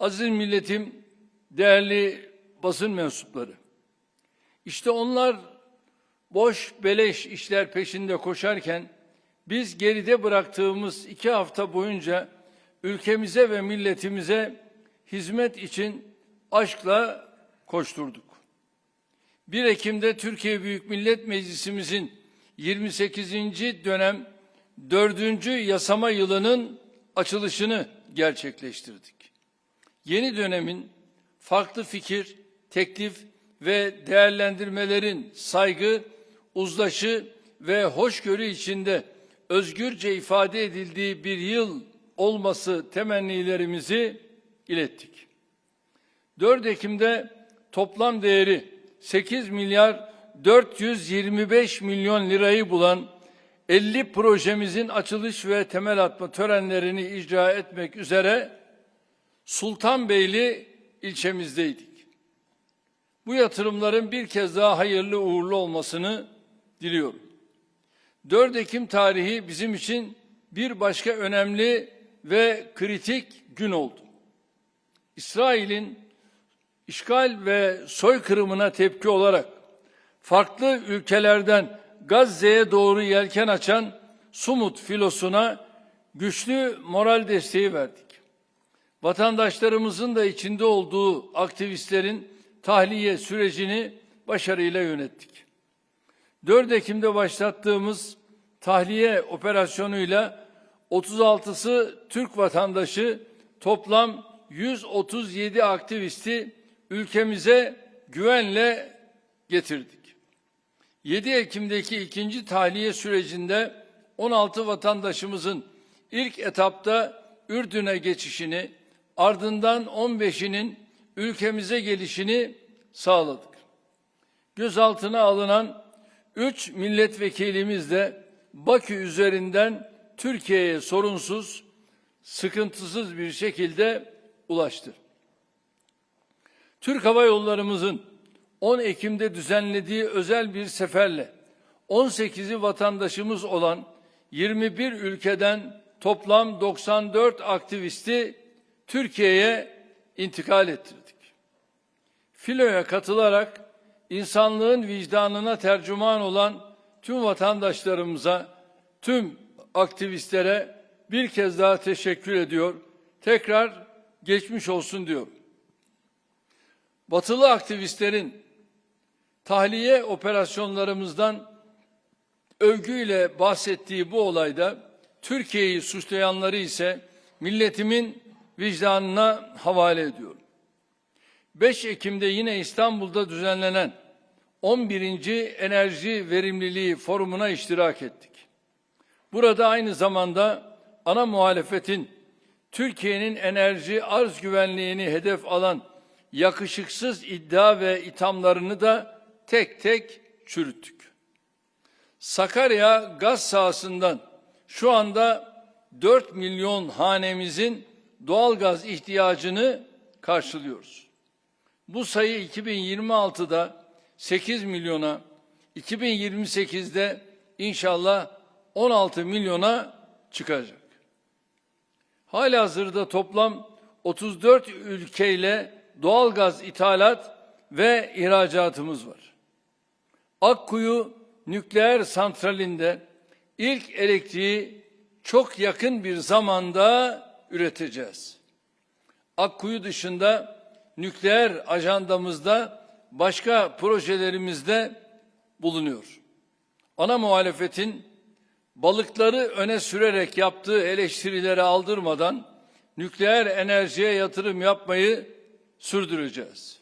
Aziz milletim, değerli basın mensupları. İşte onlar boş beleş işler peşinde koşarken biz geride bıraktığımız iki hafta boyunca ülkemize ve milletimize hizmet için aşkla koşturduk. 1 Ekim'de Türkiye Büyük Millet Meclisimizin 28. dönem 4. yasama yılının açılışını gerçekleştirdik. Yeni dönemin farklı fikir, teklif ve değerlendirmelerin saygı, uzlaşı ve hoşgörü içinde özgürce ifade edildiği bir yıl olması temennilerimizi ilettik. 4 Ekim'de toplam değeri 8 milyar 425 milyon lirayı bulan 50 projemizin açılış ve temel atma törenlerini icra etmek üzere Sultanbeyli ilçemizdeydik. Bu yatırımların bir kez daha hayırlı uğurlu olmasını diliyorum. 4 Ekim tarihi bizim için bir başka önemli ve kritik gün oldu. İsrail'in işgal ve soykırımına tepki olarak farklı ülkelerden Gazze'ye doğru yelken açan Sumut filosuna güçlü moral desteği verdik. Vatandaşlarımızın da içinde olduğu aktivistlerin tahliye sürecini başarıyla yönettik. 4 Ekim'de başlattığımız tahliye operasyonuyla 36'sı Türk vatandaşı toplam 137 aktivisti ülkemize güvenle getirdik. 7 Ekim'deki ikinci tahliye sürecinde 16 vatandaşımızın ilk etapta Ürdün'e geçişini, ardından 15'inin ülkemize gelişini sağladık. Gözaltına alınan 3 milletvekilimiz de Bakü üzerinden Türkiye'ye sorunsuz, sıkıntısız bir şekilde ulaştı. Türk Hava Yollarımızın 10 Ekim'de düzenlediği özel bir seferle 18'i vatandaşımız olan 21 ülkeden toplam 94 aktivisti Türkiye'ye intikal ettirdik. Filoya katılarak insanlığın vicdanına tercüman olan tüm vatandaşlarımıza, tüm aktivistlere bir kez daha teşekkür ediyor. Tekrar geçmiş olsun diyorum. Batılı aktivistlerin tahliye operasyonlarımızdan övgüyle bahsettiği bu olayda Türkiye'yi suçlayanları ise milletimin vicdanına havale ediyorum. 5 Ekim'de yine İstanbul'da düzenlenen 11. Enerji Verimliliği Forumu'na iştirak ettik. Burada aynı zamanda ana muhalefetin Türkiye'nin enerji arz güvenliğini hedef alan yakışıksız iddia ve ithamlarını da tek tek çürüttük. Sakarya gaz sahasından şu anda 4 milyon hanemizin doğal gaz ihtiyacını karşılıyoruz. Bu sayı 2026'da 8 milyona, 2028'de inşallah 16 milyona çıkacak. Halihazırda toplam 34 ülkeyle doğal gaz ithalat ve ihracatımız var. Akkuyu nükleer santralinde ilk elektriği çok yakın bir zamanda üreteceğiz. Akkuyu dışında nükleer ajandamızda başka projelerimizde bulunuyor. Ana muhalefetin balıkları öne sürerek yaptığı eleştirileri aldırmadan nükleer enerjiye yatırım yapmayı sürdüreceğiz.